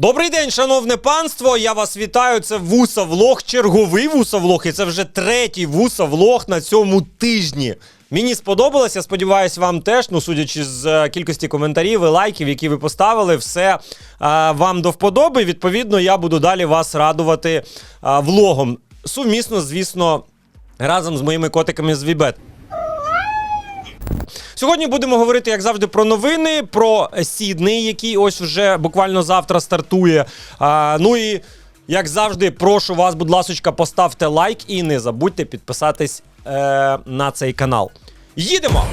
Добрий день, шановне панство. Я вас вітаю. Це вусавлог, черговий вусавлог, і це вже третій вусавлог на цьому тижні. Мені сподобалось, я сподіваюся, вам теж. Ну, судячи з е, кількості коментарів і лайків, які ви поставили, все е, вам до вподоби. Відповідно, я буду далі вас радувати е, влогом. Сумісно, звісно, разом з моїми котиками з Вібет. Сьогодні будемо говорити, як завжди, про новини, про Сідний, який ось вже буквально завтра стартує. А, ну і як завжди, прошу вас, будь ласочка, поставте лайк і не забудьте підписатись е, на цей канал. Їдемо!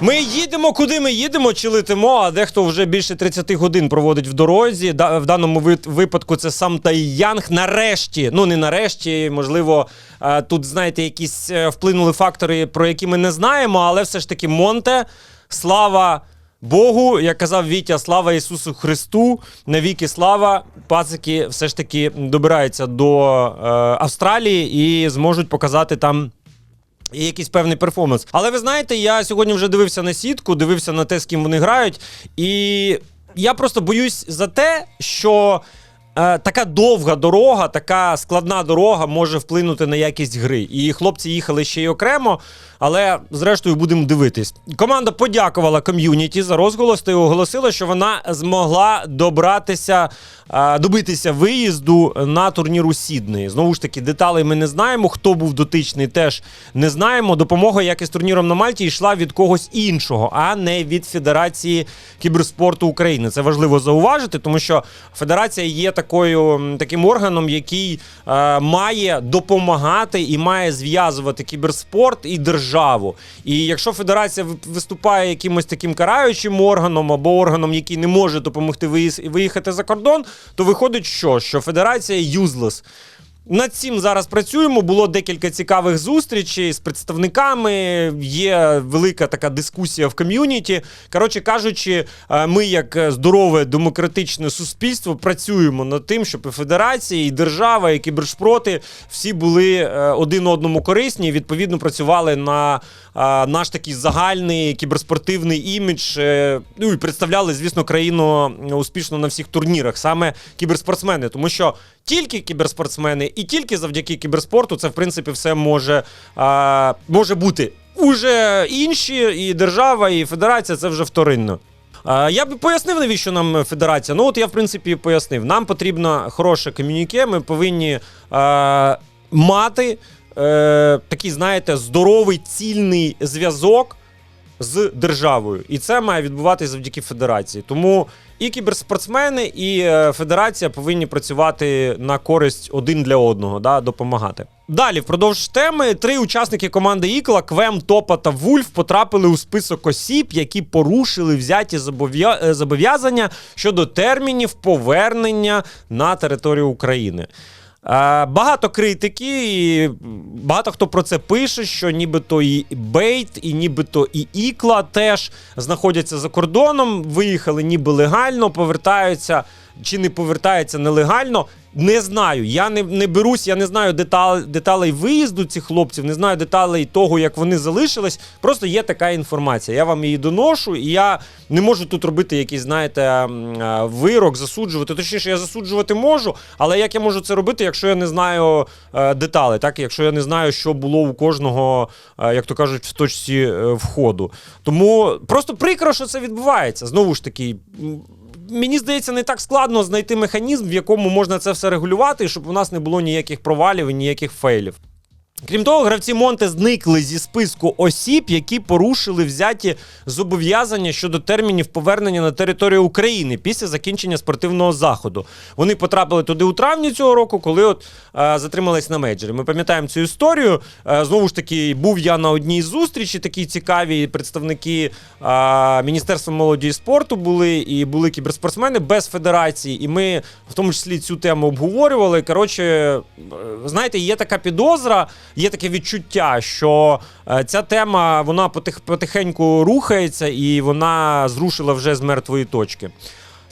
Ми їдемо, куди ми їдемо чи летимо, а дехто вже більше 30 годин проводить в дорозі. В даному ви- випадку це сам Тайянг. Нарешті, ну не нарешті, можливо, е, тут, знаєте, якісь е, вплинули фактори, про які ми не знаємо, але все ж таки Монте, слава Богу, як казав Вітя, слава Ісусу Христу, навіки слава, пацики все ж таки добираються до е, Австралії і зможуть показати там і якийсь певний перформанс. Але ви знаєте, я сьогодні вже дивився на сітку, дивився на те, з ким вони грають, і я просто боюсь за те, що. Е, Така довга дорога, така складна дорога може вплинути на якість гри. І хлопці їхали ще й окремо, але зрештою будемо дивитись. Команда подякувала ком'юніті за розголос та оголосила, що вона змогла добратися, е, добитися виїзду на турнір у Сіднеї. Знову ж таки, деталей ми не знаємо. Хто був дотичний, теж не знаємо. Допомога, як і з турніром на Мальті, йшла від когось іншого, а не від Федерації кіберспорту України. Це важливо зауважити, тому що федерація є такою таким органом, який е, має допомагати і має зв'язувати кіберспорт і державу. І якщо федерація ви- виступає якимось таким караючим органом або органом, який не може допомогти виїхати за кордон, то виходить, що, що федерація useless. Над цим зараз працюємо. Було декілька цікавих зустрічей з представниками. Є велика така дискусія в ком'юніті. Коротше кажучи, е, ми, як е, здорове демократичне суспільство, працюємо над тим, щоб і федерація, і держава, і кібершпроти всі були е, один одному корисні і відповідно працювали на наш такий загальний кіберспортивний імідж. Ну і представляли, звісно, країну успішно на всіх турнірах, саме кіберспортсмени, тому що тільки кіберспортсмени і тільки завдяки кіберспорту це в принципі все може, а, може бути. Уже інші, і держава, і федерація це вже вторинно. Я б пояснив, навіщо нам федерація. Ну, от я, в принципі, пояснив. Нам потрібно хороше ком'юніке, ми повинні а, мати е, такий, знаєте, здоровий цільний зв'язок з державою. І це має відбуватися завдяки федерації. Тому і кіберспортсмени, і е, федерація повинні працювати на користь один для одного, да, допомагати. Далі, впродовж теми, три учасники команди Ікла, Квем, Топа та Вульф потрапили у список осіб, які порушили взяті е, зобов'язання щодо термінів повернення на територію України. Е, Багато критики, і багато хто про це пише, що нібито і Бейт, і нібито і Ікла теж знаходяться за кордоном, виїхали ніби легально, повертаються чи не повертаються нелегально. Не знаю. Я не, не берусь, я не знаю детал, деталей виїзду цих хлопців, не знаю деталей того, як вони залишились. Просто є така інформація. Я вам її доношу, і я не можу тут робити якийсь, знаєте, е, вирок, засуджувати. Точніше, я засуджувати можу, але як я можу це робити, якщо я не знаю е, деталей, так якщо я не знаю, що було у кожного, е, як то кажуть, в точці входу. Тому просто прикро, що це відбувається. Знову ж таки. Мені здається, не так складно знайти механізм, в якому можна це все регулювати, щоб у нас не було ніяких провалів і ніяких фейлів. Крім того, гравці Монте зникли зі списку осіб, які порушили взяті зобов'язання щодо термінів повернення на територію України після закінчення спортивного заходу. Вони потрапили туди у травні цього року, коли от е, затримались на мейджорі. Ми пам'ятаємо цю історію. Е, знову ж таки, був я на одній зустрічі, такі цікаві представники е, Міністерства молоді і спорту були, і були кіберспортсмени без федерації. І ми в тому числі цю тему обговорювали. Коротше, е, знаєте, є така підозра, є таке відчуття, що е, ця тема вона потих, потихеньку рухається і вона зрушила вже з мертвої точки.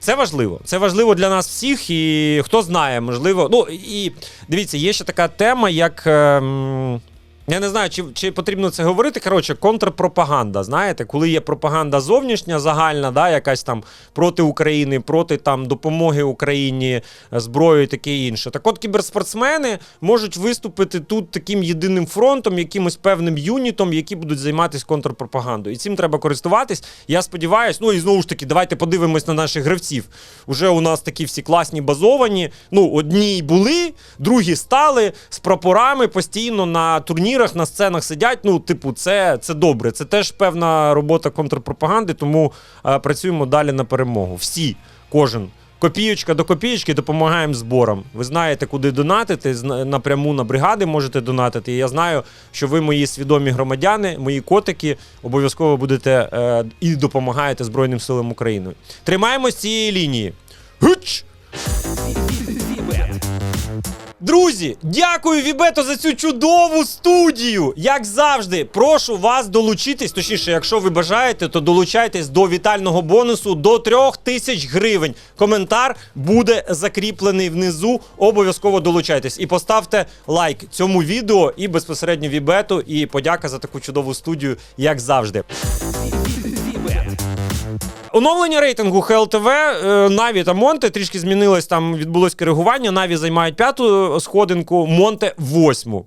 Це важливо. Це важливо для нас всіх, і хто знає, можливо. Ну і дивіться, є ще така тема, як. ем, Я не знаю, чи, чи потрібно це говорити. Коротше, контрпропаганда. Знаєте, коли є пропаганда зовнішня, загальна, да, якась там проти України, проти там допомоги Україні, зброю і таке інше. Так от кіберспортсмени можуть виступити тут таким єдиним фронтом, якимось певним юнітом, які будуть займатися контрпропагандою. І цим треба користуватись. Я сподіваюся, ну і знову ж таки, давайте подивимось на наших гравців. Уже у нас такі всі класні базовані. Ну, одні були, другі стали з прапорами постійно на турнірах, на сценах сидять. Ну, типу, це, це добре. Це теж певна робота контрпропаганди, тому е, працюємо далі на перемогу. Всі, кожен. Копієчка до копієчки допомагаємо зборам. Ви знаєте, куди донатити. Напряму на бригади можете донатити. І я знаю, що ви, мої свідомі громадяни, мої котики, обов'язково будете е, і допомагаєте Збройним силам України. Тримаємось цієї лінії. Гуч! Друзі, дякую Вібето за цю чудову студію. Як завжди, прошу вас долучитись. Точніше, якщо ви бажаєте, то долучайтесь до вітального бонусу до 3000 тисяч гривень. Коментар буде закріплений внизу. Обов'язково долучайтесь і поставте лайк цьому відео і безпосередньо Вібету. І подяка за таку чудову студію, як завжди. Оновлення рейтингу ХЛТВ, е, Наві та Монте трішки змінилось, там відбулось коригування. Наві займають п'яту сходинку, Монте восьму.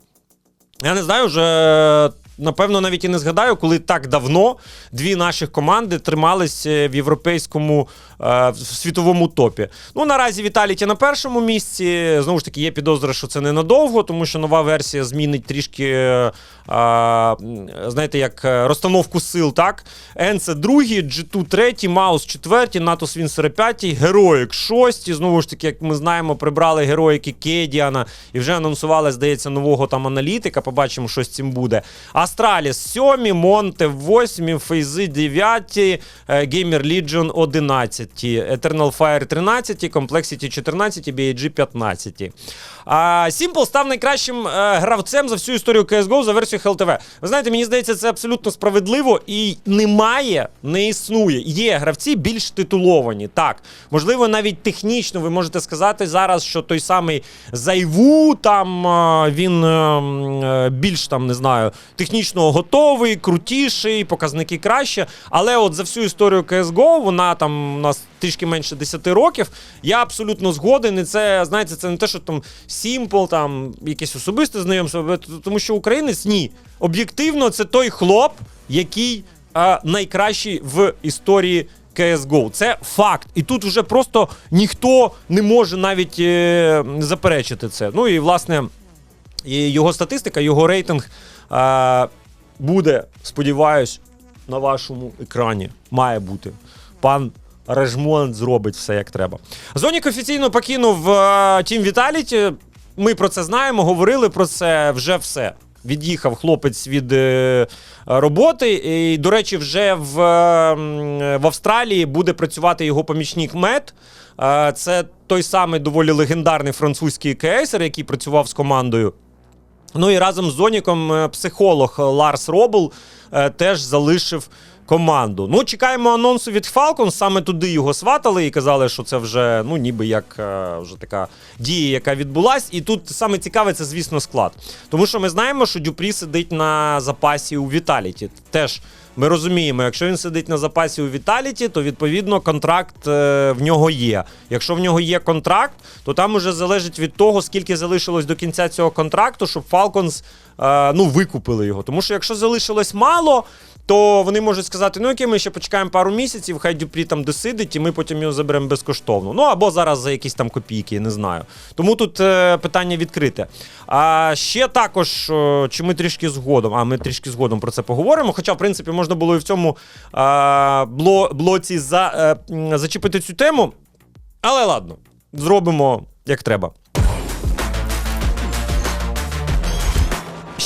Я не знаю, вже напевно навіть і не згадаю, коли так давно дві наших команди тримались е, в європейському е, в світовому топі. Ну наразі Віталіті на першому місці. Знову ж таки, є підозра, що це ненадовго, тому що нова версія змінить трішки. Е, знаєте, як е, розстановку сил, так? Енце другий, G2 третій, Маус четвертій, НАТО Свінсера п'ятій, Героїк шостій. Знову ж таки, як ми знаємо, прибрали героїки Кедіана і вже анонсували, здається, нового там аналітика. Побачимо, що з цим буде. Астраліс сьомі, Монте восьмі, Фейзи дев'яті, Gamer Legion одинадцяті, Eternal Fire 13, Complexity 14, BAG 15. А Simple став найкращим е, гравцем за всю історію CSGO за версією HLTV. Ви знаєте, мені здається, це абсолютно справедливо і немає, не існує. Є гравці більш титуловані. Так, можливо, навіть технічно ви можете сказати зараз, що той самий Зайву там е, він е, більш там не знаю, технічно готовий, крутіший, показники краще. Але от за всю історію CSGO, вона там у нас трішки менше 10 років. Я абсолютно згоден. І це, знаєте, це не те, що там Simple, там якесь особисте знайомство, тому що українець ні. Об'єктивно, це той хлоп, який а, найкращий в історії. CSGO. Це факт. І тут вже просто ніхто не може навіть е, заперечити це. Ну і власне його статистика, його рейтинг е, буде, сподіваюсь, на вашому екрані. Має бути. Пан Режмонт зробить все як треба. Зонік офіційно покинув е, Тім Віталіті. Ми про це знаємо, говорили про це вже все. Від'їхав хлопець від е, роботи. І, до речі, вже в, е, в Австралії буде працювати його помічник Мет. Е, це той самий доволі легендарний французький кейсер, який працював з командою. Ну і разом з Зоніком е, психолог Ларс Робл е, теж залишив команду. Ну, чекаємо анонсу від Falcons, саме туди його сватали і казали, що це вже ну, ніби як е, вже така дія, яка відбулась. І тут саме цікаве, це, звісно, склад. Тому що ми знаємо, що Дюпрі сидить на запасі у Віталіті. Теж ми розуміємо, якщо він сидить на запасі у Віталіті, то відповідно контракт е, в нього є. Якщо в нього є контракт, то там уже залежить від того, скільки залишилось до кінця цього контракту, щоб Falcons е, ну, викупили його. Тому що якщо залишилось мало. То вони можуть сказати, ну окей, ми ще почекаємо пару місяців, хай Дюпрі там досидить, і ми потім його заберемо безкоштовно. Ну або зараз за якісь там копійки, не знаю. Тому тут е, питання відкрите. А ще також, е, чи ми трішки згодом, а ми трішки згодом про це поговоримо. Хоча, в принципі, можна було і в цьому е, бло, блоці за, е, зачепити цю тему. Але ладно, зробимо як треба.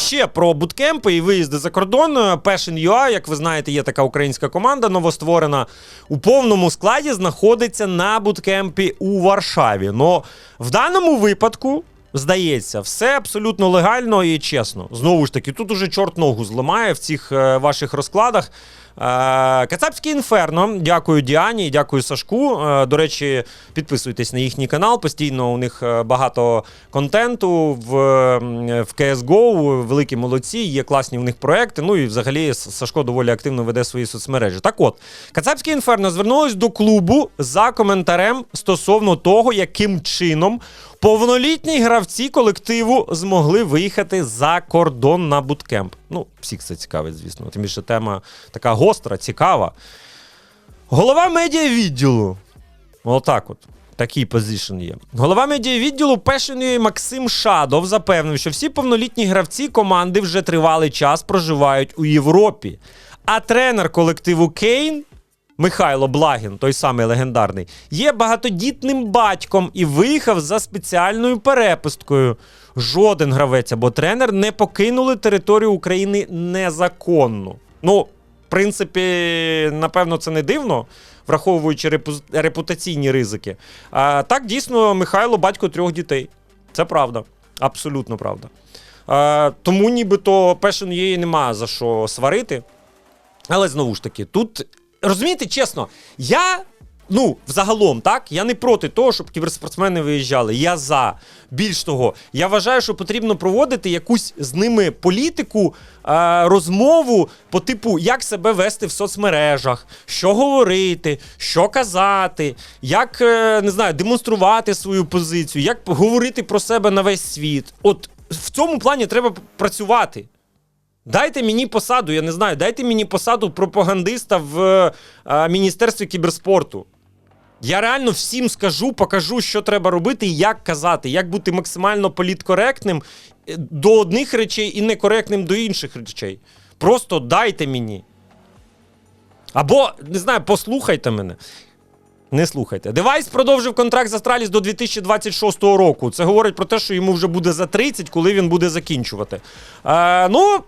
Ще про буткемпи і виїзди за кордон. Passion.ua, як ви знаєте, є така українська команда новостворена. У повному складі знаходиться на буткемпі у Варшаві. Но в даному випадку. Здається, все абсолютно легально і чесно. Знову ж таки, тут уже чорт ногу зламає в цих е, ваших розкладах. Кацапське інферно. Дякую Діані, дякую Сашку. Е, До речі, підписуйтесь на їхній канал. Постійно у них е, багато контенту в, в CSGO. Великі молодці, є класні в них проекти. Ну і взагалі Сашко доволі активно веде свої соцмережі. Так от, Кацапське інферно звернулось до клубу за коментарем стосовно того, яким чином повнолітні гравці колективу змогли виїхати за кордон на буткемп. Ну, всіх це цікавить, звісно. Тим більше тема така гостра, цікава. Голова медіавідділу. Отак от. Такий позишн є. Голова медіавідділу Пешеної Максим Шадов запевнив, що всі повнолітні гравці команди вже тривалий час проживають у Європі. А тренер колективу Кейн Михайло Благін, той самий легендарний, є багатодітним батьком і виїхав за спеціальною перепусткою. Жоден гравець або тренер не покинули територію України незаконно. Ну, в принципі, напевно, це не дивно, враховуючи репу- репутаційні ризики. А, так, дійсно, Михайло батько трьох дітей. Це правда. Абсолютно правда. А, тому нібито Passion UA нема за що сварити. Але знову ж таки, тут розумієте, чесно, я. Ну, взагалом, так, я не проти того, щоб кіберспортсмени виїжджали. Я за. Більш того, я вважаю, що потрібно проводити якусь з ними політику, е, розмову по типу, як себе вести в соцмережах, що говорити, що казати, як е, не знаю, демонструвати свою позицію, як говорити про себе на весь світ. От в цьому плані треба працювати. Дайте мені посаду, я не знаю, дайте мені посаду пропагандиста в е, Міністерстві кіберспорту. Я реально всім скажу, покажу, що треба робити і як казати, як бути максимально політкоректним е, до одних речей і некоректним до інших речей. Просто дайте мені. Або, не знаю, послухайте мене. Не слухайте. Девайс продовжив контракт з Астраліс до 2026 року. Це говорить про те, що йому вже буде за 30, коли він буде закінчувати. Е, ну.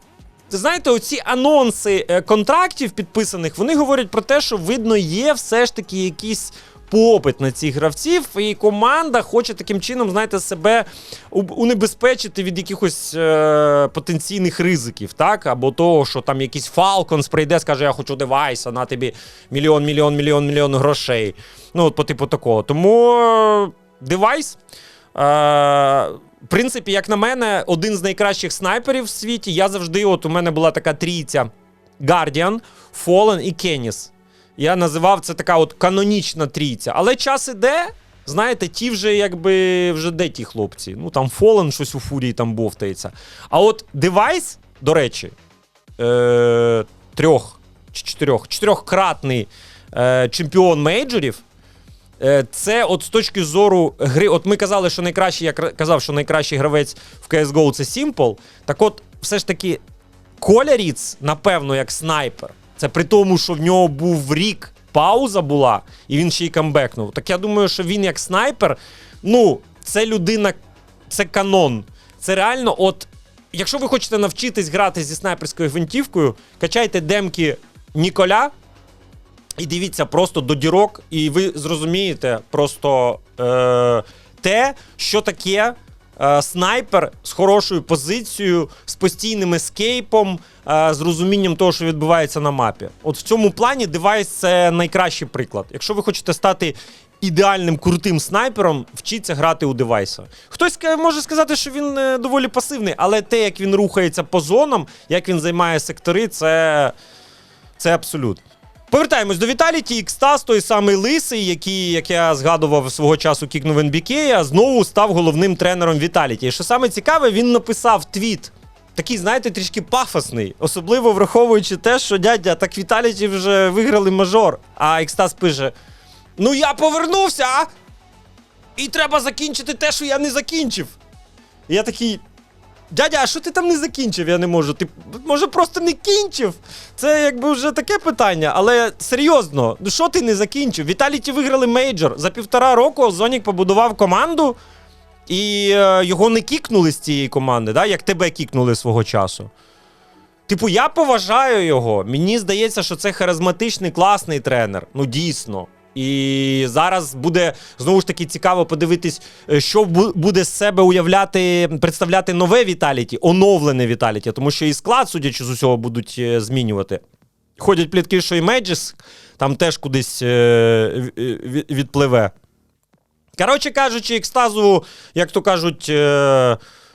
Знаєте, оці анонси е, контрактів підписаних, вони говорять про те, що видно, є все ж таки якийсь попит на цих гравців, і команда хоче таким чином, знаєте, себе унебезпечити від якихось е, потенційних ризиків, так? Або того, що там якийсь Фалконс прийде, скаже, я хочу девайса, на тобі мільйон, мільйон, мільйон, мільйон грошей. Ну, от по типу такого. Тому е, девайс. Е, в принципі, як на мене, один з найкращих снайперів в світі. Я завжди, от у мене була така трійця: Guardian, Fallen і Kenis. Я називав це така от канонічна трійця. Але час іде. Знаєте, ті вже якби вже де ті хлопці. Ну там Fallen щось у фурії там бовтається. А от девайс, до речі, е- трьох чи чотирьох, чотирьохкратний е- чемпіон мейджорів. Е, Це от з точки зору гри. От ми казали, що найкращий, я казав, що найкращий гравець в CSGO це Simple. Так от, все ж таки, Коля Ріц, напевно, як снайпер. Це при тому, що в нього був рік пауза була, і він ще й камбекнув. Так я думаю, що він як снайпер, ну, це людина, це канон. Це реально, от, якщо ви хочете навчитись грати зі снайперською гвинтівкою, качайте демки Ніколя. І дивіться просто до дірок, і ви зрозумієте просто е, те, що таке е, снайпер з хорошою позицією, з постійним ескейпом, е, з розумінням того, що відбувається на мапі. От в цьому плані девайс це найкращий приклад. Якщо ви хочете стати ідеальним крутим снайпером, вчіться грати у девайса. Хтось може сказати, що він е, доволі пасивний, але те, як він рухається по зонам, як він займає сектори, це, це абсолют. Повертаємось до Віталіті. Ікстас, той самий лисий, який, як я згадував свого часу, кікнув НБК, знову став головним тренером Віталіті. І що саме цікаве, він написав твіт. Такий, знаєте, трішки пафосний, особливо враховуючи те, що дядя, так Віталіті вже виграли мажор. А Ікстас пише: Ну я повернувся! І треба закінчити те, що я не закінчив. І я такий. Дядя, а що ти там не закінчив? Я не можу. Ти може просто не кінчив? Це якби вже таке питання. Але серйозно, ну що ти не закінчив? Віталіті виграли мейджор. За півтора року Зонік побудував команду, і е, його не кікнули з цієї команди, да? як тебе кікнули свого часу. Типу, я поважаю його. Мені здається, що це харизматичний, класний тренер. Ну, дійсно. І зараз буде знову ж таки цікаво подивитись, е, що буде з себе уявляти, представляти нове Віталіті, оновлене Віталіті, тому що і склад, судячи з усього, будуть е, змінювати. ходять плітки, що і Меджіс там теж кудись е, відпливе. Коротше кажучи, екстазу, як то кажуть,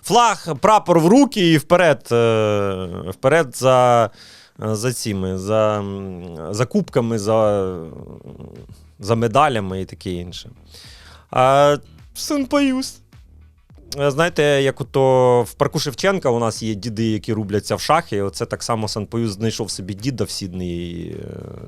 флаг, прапор в руки і вперед, вперед за, за цими, за, за кубками, за, за медалями і таке інше. А, Сенпаюс. Е, Знаєте, як ото в парку Шевченка у нас є діди, які рубляться в шахи. Оце так само Санпоюз знайшов собі діда в Сідні і е,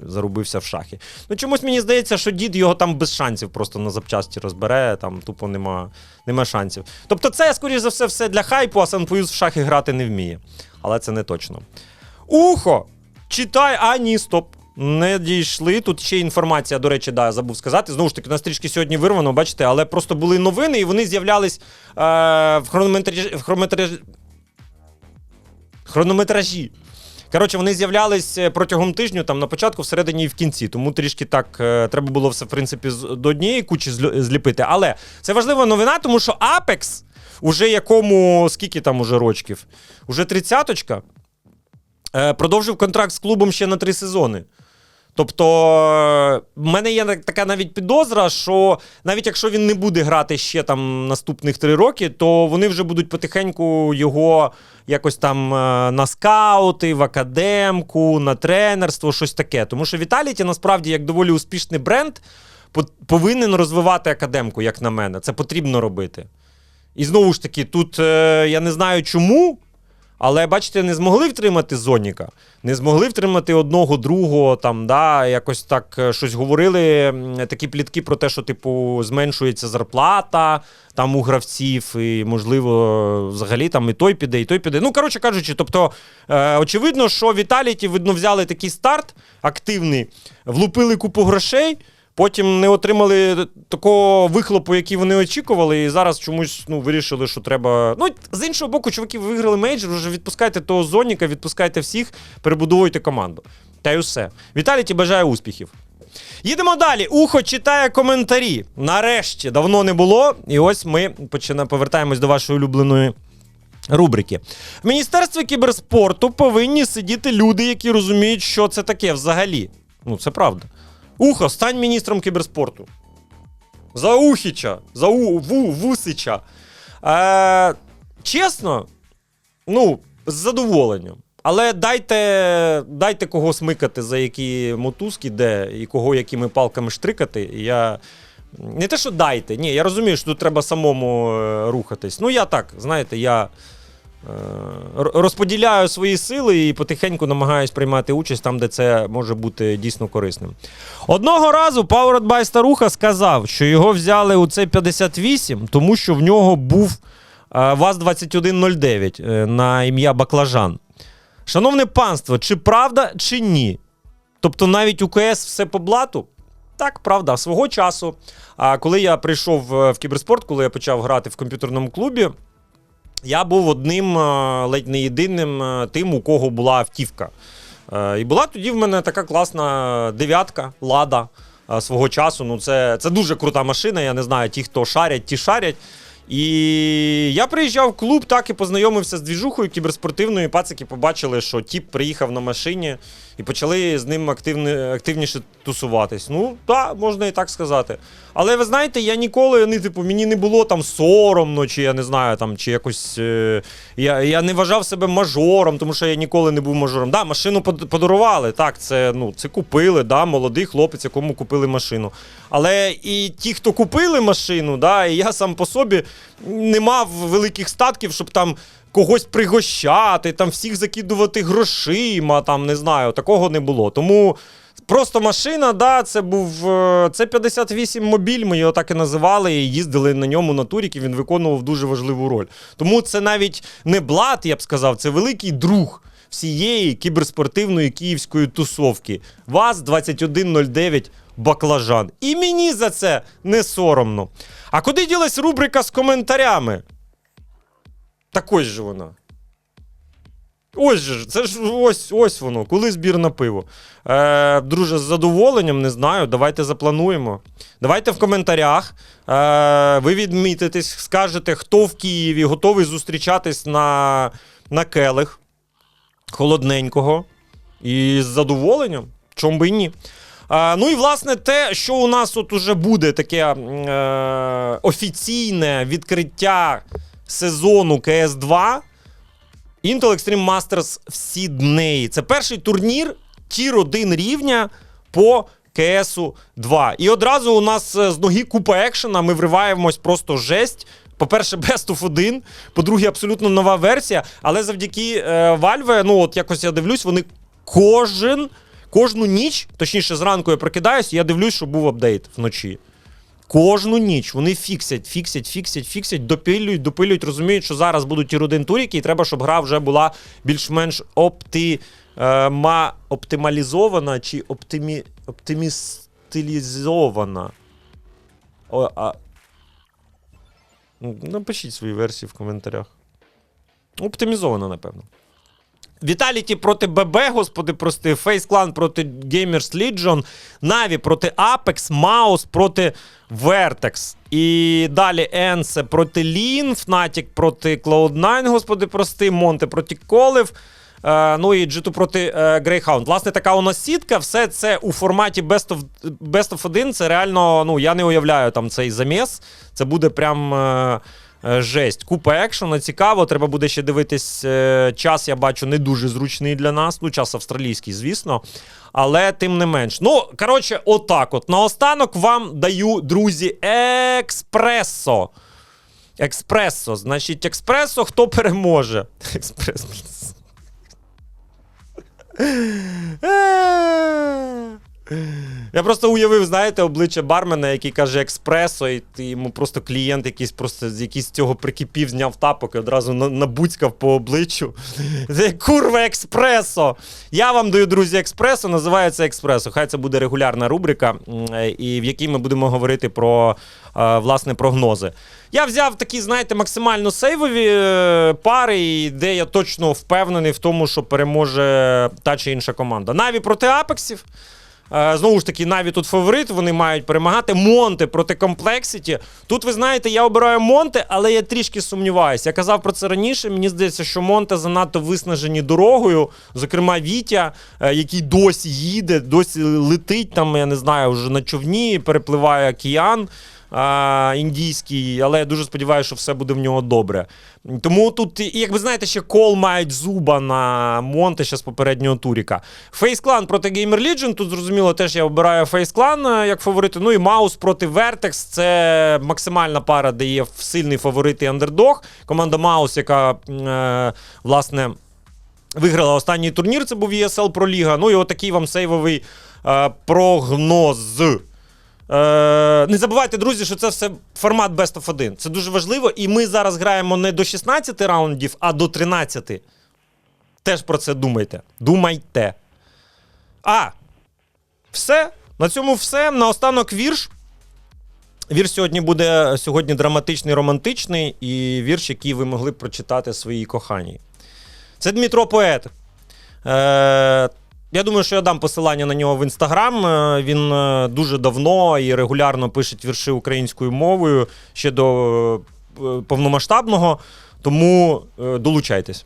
зарубився в шахи. Ну чомусь мені здається, що дід його там без шансів просто на запчасті розбере, там тупо нема, нема шансів. Тобто, це, скоріш за все, все для хайпу, а Санпоюз в шахи грати не вміє. Але це не точно. Ухо! Читай, а ні, стоп. Не дійшли. Тут ще інформація, до речі, да, забув сказати. Знову ж таки, нас трішки сьогодні вирвано, бачите, але просто були новини, і вони з'являлись е, в хронометражі. В хронометражі. хронометражі. Коротше, вони з'являлись е, протягом тижню, там на початку, всередині і в кінці. Тому трішки так е, треба було все, в принципі, до однієї кучі зліпити. Але це важлива новина, тому що Apex, уже якому скільки там уже рочків? Уже тридцяточка. Е, продовжив контракт з клубом ще на три сезони. Тобто, в мене є така навіть підозра, що навіть якщо він не буде грати ще там наступних три роки, то вони вже будуть потихеньку його якось там е, на скаути, в академку, на тренерство, щось таке. Тому що Віталіті насправді як доволі успішний бренд повинен розвивати академку, як на мене. Це потрібно робити. І знову ж таки, тут е, я не знаю чому. Але бачите, не змогли втримати Зоніка, не змогли втримати одного, другого, там, да, якось так е, щось говорили. Такі плітки про те, що, типу, зменшується зарплата там у гравців, і, можливо, взагалі там і той піде, і той піде. Ну, коротше кажучи, тобто, е, очевидно, що Віталіті, видно, взяли такий старт активний, влупили купу грошей. Потім не отримали такого вихлопу, який вони очікували, і зараз чомусь ну, вирішили, що треба. Ну, з іншого боку, чуваки, виграли мейджор, вже відпускайте того зоніка, відпускайте всіх, перебудовуйте команду. Та й усе. Віталій ті бажає успіхів. Їдемо далі. Ухо читає коментарі. Нарешті давно не було. І ось ми починаємо повертаємось до вашої улюбленої. Рубрики. В Міністерстві кіберспорту повинні сидіти люди, які розуміють, що це таке взагалі. Ну, це правда. Ухо, стань міністром кіберспорту. За Ухіча, за У, Ву, Вусича. Е, чесно, ну, з задоволенням. Але дайте, дайте кого смикати, за які мотузки, де і кого якими палками штрикати. Я. Не те, що дайте. Ні, я розумію, що тут треба самому е, рухатись. Ну, я так, знаєте, я розподіляю свої сили і потихеньку намагаюсь приймати участь там, де це може бути дійсно корисним. Одного разу Powered by Старуха сказав, що його взяли у c 58, тому що в нього був е, ВАЗ-2109 е, на ім'я Баклажан. Шановне панство, чи правда, чи ні? Тобто навіть у КС все по блату? Так, правда, свого часу. А коли я прийшов е, в кіберспорт, коли я почав грати в комп'ютерному клубі, я був одним е, ледь не єдиним е, тим, у кого була автівка. Е, І була тоді в мене така класна дев'ятка, лада свого часу. Ну, це, це дуже крута машина. Я не знаю, ті, хто шарять, ті шарять. І я приїжджав в клуб, так і познайомився з двіжухою кіберспортивною. Пацики побачили, що тіп приїхав на машині і почали з ним активні, активніше тусуватись. Ну, так, можна і так сказати. Але ви знаєте, я ніколи не типу, мені не було там соромно, чи я не знаю, там, чи якось. Е, я, я не вважав себе мажором, тому що я ніколи не був мажором. Да, машину подарували. Так, це, ну, це купили, да, молодий хлопець, якому купили машину. Але і ті, хто купили машину, да, і я сам по собі не мав великих статків, щоб там когось пригощати, там всіх закидувати грошима, там не знаю, такого не було. Тому. Просто машина, да, це був е, це 58 мобіль, ми його так і називали, і їздили на ньому на турік, і він виконував дуже важливу роль. Тому це навіть не блат, я б сказав, це великий друг всієї кіберспортивної київської тусовки. ВАЗ 2109 Баклажан. І мені за це не соромно. А куди ділась рубрика з коментарями? Так ось же вона. Ось же, це ж ось, ось воно, коли збір на пиво. Е, друже, з задоволенням не знаю. Давайте заплануємо. Давайте в коментарях. Е, ви відмітитесь, скажете, хто в Києві готовий зустрічатись на, на келих холодненького. І з задоволенням, чому би і ні. Ну і власне те, що у нас от уже буде таке е, офіційне відкриття сезону КС 2 Intel Extreme Masters в Сіднеї. Це перший турнір тір 1 рівня по КСу 2. І одразу у нас е, з ноги купа екшена. Ми вриваємось просто жесть. По-перше, Best of 1, по-друге, абсолютно нова версія. Але завдяки е, Valve, ну от якось я дивлюсь, вони кожен, кожну ніч, точніше, зранку я прокидаюсь, я дивлюсь, що був апдейт вночі. Кожну ніч вони фіксять, фіксять, фіксять, фіксять, допилюють, допилюють, розуміють, що зараз будуть тір 1 туріки, і треба, щоб гра вже була більш-менш опти, е, ма, оптималізована чи оптимі, оптимістилізована. О, а... Напишіть свої версії в коментарях. Оптимізована, напевно. Віталіті проти ББ, господи, прости, Фейс Клан проти Gamers Legion, Наві проти Apex, Маус проти Vertex. І далі Енсе проти Лін, Fnatic проти Cloud9, господи, прости, Монте проти Колев. Е, ну і G2 проти е, Greyhound. Власне, така у нас сітка. Все це у форматі Best of, Best of 1. Це реально, ну, я не уявляю там цей заміс. Це буде прям. Е, Е, Жесть, купа екшена, цікаво. Треба буде ще дивитись. е, Час я бачу не дуже зручний для нас. Ну, час австралійський, звісно. Але тим не менш. Ну, коротше, отак. От наостанок вам даю, друзі, експресо. Експресо. Значить, експресо, хто переможе? Експресо. Я просто уявив, знаєте, обличчя бармена, який каже експресо, і ти йому просто клієнт якийсь просто з якийсь цього прикипів, зняв тапок і одразу набуцькав по обличчю. Це курва експресо! Я вам даю, друзі, експресо, називається експресо. Хай це буде регулярна рубрика, і в якій ми будемо говорити про е, власне прогнози. Я взяв такі, знаєте, максимально сейвові е, пари, де я точно впевнений в тому, що переможе та чи інша команда. Наві проти апексів. Е, Знову ж таки, Наві тут фаворит, вони мають перемагати. Монте проти Комплексіті. Тут, ви знаєте, я обираю Монте, але я трішки сумніваюся. Я казав про це раніше. Мені здається, що Монте занадто виснажені дорогою. Зокрема, Вітя, е, який досі їде, досі летить там, я не знаю, вже на човні, перепливає океан. А, індійський, але я дуже сподіваюся, що все буде в нього добре. Тому тут, як ви знаєте, ще кол мають зуба на Монте ще з попереднього туріка. Фейс Клан проти Gamer Legion. Тут зрозуміло, теж я обираю Фейс Клан як фаворити. Ну і Маус проти Vertex. Це максимальна пара, де є сильний фаворит і андердог. Команда Маус, яка е, власне. Виграла останній турнір, це був ESL Pro Liga. Ну і отакий вам сейвовий е, прогноз. Е, не забувайте, друзі, що це все формат Best of 1. Це дуже важливо. І ми зараз граємо не до 16 раундів, а до 13. Теж про це думайте. Думайте. А, все. На цьому все. Наостанок вірш. Вірш сьогодні буде сьогодні драматичний, романтичний, і вірш, який ви могли б прочитати своїй коханій. Це Дмитро Поет. Е, я думаю, що я дам посилання на нього в інстаграм. Е, Він е, дуже давно і регулярно пише вірші українською мовою ще до е, повномасштабного. Тому долучайтесь.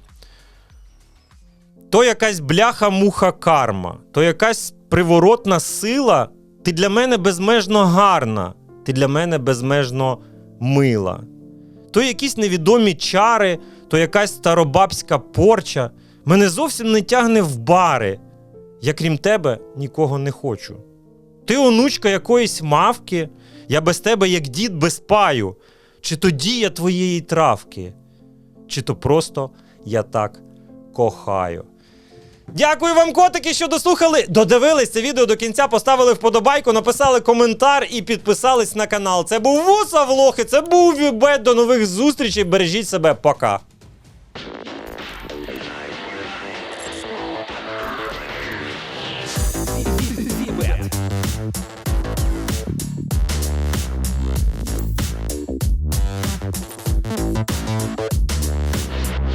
То якась бляха-муха карма, то якась приворотна сила. Ти для мене безмежно гарна, ти для мене безмежно мила. То якісь невідомі чари, то якась старобабська порча. Мене зовсім не тягне в бари. Я крім тебе нікого не хочу. Ти онучка якоїсь мавки, я без тебе, як дід без паю. Чи то дія твоєї травки, чи то просто я так кохаю. Дякую вам, котики, що дослухали. Додивились це відео до кінця, поставили вподобайку, написали коментар і підписались на канал. Це був Вуса Влохи, це був Вібет. До нових зустрічей. Бережіть себе, пока.